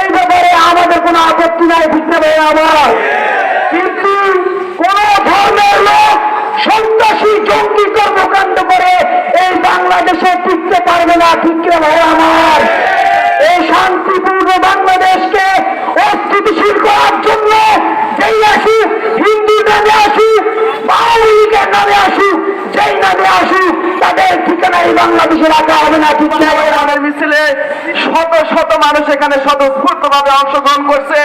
এই ব্যাপারে আমাদের কোন আপত্তি নাই ফিরতে পারে আমার কিন্তু কোন ধর্মের লোক সন্ত্রাসী, জঙ্গি কর্মকাণ্ড করে এই বাংলাদেশে টিকতে পারবে না টিকতে পারে আমার এই শান্তিপূর্ণ বাংলাদেশকে অস্থিতিশীল করার জন্য যেই আসি, হিন্দু নামে আসি আওয়ামী নামে আসি, যেই নামে আসি, তাদের ঠিকানা এই বাংলাদেশে রাখা হবে না ঠিক মিছিলে শত মানুষ এখানে স্বতঃস্ফূর্ত ভাবে অংশগ্রহণ করছে।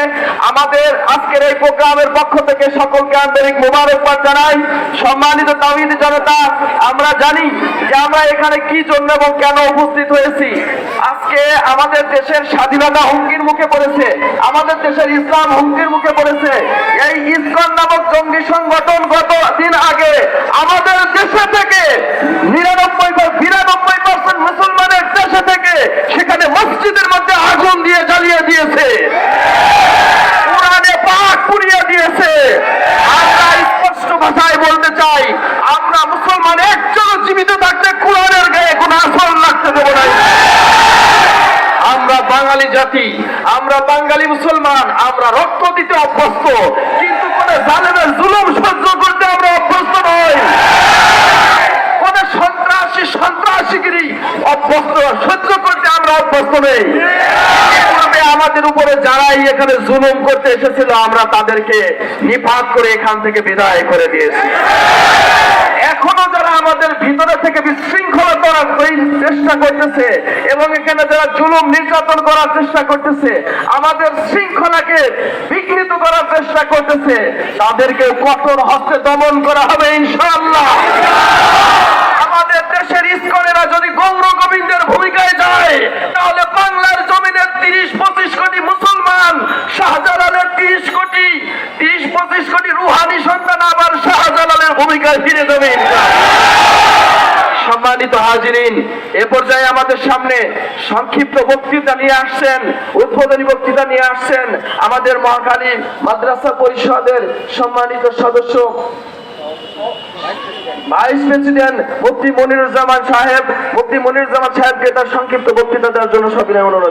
আমাদের আজকের এই প্রোগ্রামের পক্ষ থেকে সকলকে আন্তরিক মোবারকবাদ জানাই। সম্মানিত তাহিদ জনতা, আমরা জানি যে আমরা এখানে কি জন্য এবং কেন উপস্থিত হয়েছি। আজকে আমাদের দেশের স্বাধীনতা হুমকির মুখে পড়েছে। আমাদের দেশের ইসলাম হুমকির মুখে পড়েছে। এই ইসকন নামক জঙ্গি সংগঠন গত দিয়েছে। কোরআনে পাক পুড়িয়ে দিয়েছে। আমরা স্পষ্ট ভাষায় বলতে চাই, আমরা মুসলমান একজন জীবিত থাকতে কোরআনের গায়ে কোনো আসল লাগতে দেবো না। আমরা বাঙালি জাতি, আমরা বাঙালি মুসলমান, আমরা রক্ত দিতে অভ্যস্ত, কিন্তু কোন জালেমের জুলুম সহ্য করতে আমরা অভ্যস্ত নই। কোন সন্ত্রাসী, সন্ত্রাসীগিরি অভ্যস্ত, সহ্য করতে আমরা অভ্যস্ত নেই তবে আমাদের উপরে যারাই এখানে জুলুম করতে এসেছিল, আমরা তাদেরকে নিপাত করে এখান থেকে বিদায় করে দিয়েছি। এখনও যারা আমাদের ভিতরে থেকে বিশৃঙ্খলা করার চেষ্টা করতেছে এবং এখানে যারা জুলুম নির্যাতন করার চেষ্টা করতেছে, আমাদের শৃঙ্খলাকে বিঘ্নিত করার চেষ্টা করতেছে তাদেরকে কঠোর হস্তে দমন করা হবে ইনশাআল্লাহ। ভূমিকায় ফিরে দেবে সম্মানিত হাজিরিন, এ পর্যায়ে আমাদের সামনে সংক্ষিপ্ত বক্তৃতা নিয়ে আসছেন, উদ্বোধনী বক্তৃতা নিয়ে আসছেন আমাদের মহাকালী মাদ্রাসা পরিষদের সম্মানিত সদস্য, ভাইস প্রেসিডেন্ট মুফতি মনিরুজ্জামান সাহেব। মুফতি মনিরুজ্জামান সাহেবকে তার সংক্ষিপ্ত বক্তৃতা দেওয়ার জন্য সবিনয় অনুরোধ